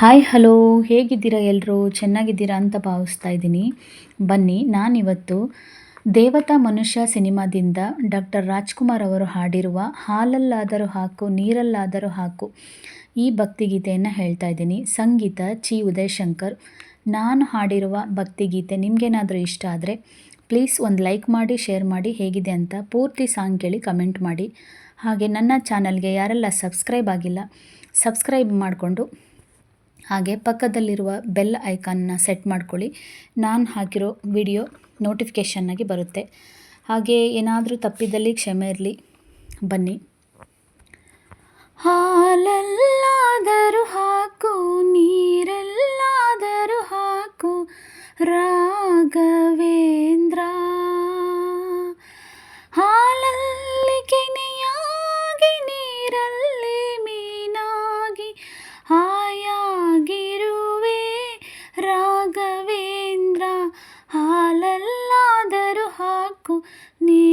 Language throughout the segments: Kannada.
Hi, hello. ಹೇಗಿದ್ದೀರಾ ಎಲ್ಲರೂ ಚೆನ್ನಾಗಿದ್ದೀರಾ ಅಂತ ಭಾವಿಸ್ತಾ ಇದ್ದೀನಿ. ಬನ್ನಿ, ನಾನಿವತ್ತು ದೇವತಾ ಮನುಷ್ಯ ಸಿನಿಮಾದಿಂದ ಡಾಕ್ಟರ್ ರಾಜ್ಕುಮಾರ್ ಅವರು ಹಾಡಿರುವ ಹಾಲಲ್ಲಾದರೂ ಹಾಕು, ನೀರಲ್ಲಾದರೂ ಹಾಕು ಈ ಭಕ್ತಿಗೀತೆಯನ್ನು ಹೇಳ್ತಾ ಇದ್ದೀನಿ. ಸಂಗೀತ ಚಿ ಉದಯಶಂಕರ್. ನಾನು ಹಾಡಿರುವ ಭಕ್ತಿಗೀತೆ ನಿಮಗೇನಾದರೂ ಇಷ್ಟ ಆದರೆ ಪ್ಲೀಸ್ ಒಂದು ಲೈಕ್ ಮಾಡಿ, ಶೇರ್ ಮಾಡಿ, ಹೇಗಿದೆ ಅಂತ ಪೂರ್ತಿ ಸಾಂಗ್ ಕೇಳಿ ಕಮೆಂಟ್ ಮಾಡಿ. ಹಾಗೆ ನನ್ನ ಚಾನಲ್ಗೆ ಯಾರೆಲ್ಲ ಸಬ್ಸ್ಕ್ರೈಬ್ ಆಗಿಲ್ಲ, ಸಬ್ಸ್ಕ್ರೈಬ್ ಮಾಡಿಕೊಂಡು ಹಾಗೆ ಪಕ್ಕದಲ್ಲಿರುವ ಬೆಲ್ ಐಕಾನ್ನ ಸೆಟ್ ಮಾಡ್ಕೊಳ್ಳಿ. ನಾನು ಹಾಕಿರೋ ವಿಡಿಯೋ ನೋಟಿಫಿಕೇಷನ್ನಾಗಿ ಬರುತ್ತೆ. ಹಾಗೆ ಏನಾದರೂ ತಪ್ಪಿದ್ದಲ್ಲಿ ಕ್ಷಮೆ ಇರಲಿ. ಬನ್ನಿ.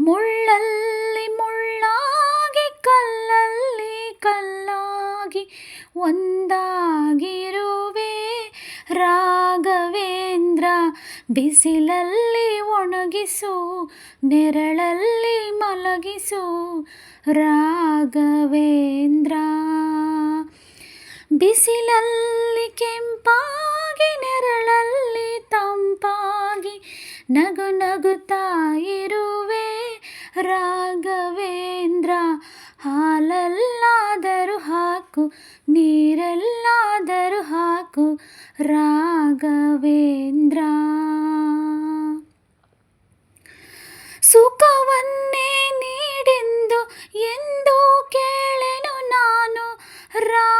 ಮುಳ್ಳಲ್ಲಿ ಮುಳ್ಳಾಗಿ, ಕಲ್ಲಲ್ಲಿ ಕಲ್ಲಾಗಿ ಒಂದಾಗಿರುವೆ. ರಾಘವೇಂದ್ರ ಬಿಸಿಲಲ್ಲಿ ಒಣಗಿಸು, ನೆರಳಲ್ಲಿ ಮಲಗಿಸು. ರಾಘವೇಂದ್ರ ಬಿಸಿಲಲ್ಲಿ ಕೆಂಪಾಗಿ, ನೆರಳಲ್ಲಿ ತಂಪಾಗಿ, ನಗು ನಗುತ್ತಾ ಇರುವೆ ರಾಘವೇಂದ್ರ ಹಾಲಲ್ಲಾದರೂ ಹಾಕು ನೀರಲ್ಲಾದರೂ ಹಾಕು ರಾಘವೇಂದ್ರ. ಸುಖವನ್ನೇ ನೀಡೆಂದು ಎಂದು ಕೇಳೆನು ನಾನು ರಾಘವೇಂದ್ರ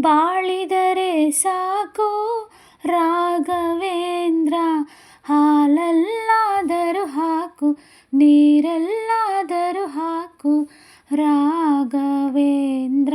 ಬಾಳಿದರೆ ಸಾಕು ರಾಘವೇಂದ್ರ ಹಾಲಲ್ಲಾದರೂ ಹಾಕು ನೀರೆಲ್ಲಾದರೂ ಹಾಕು ರಾಘವೇಂದ್ರ.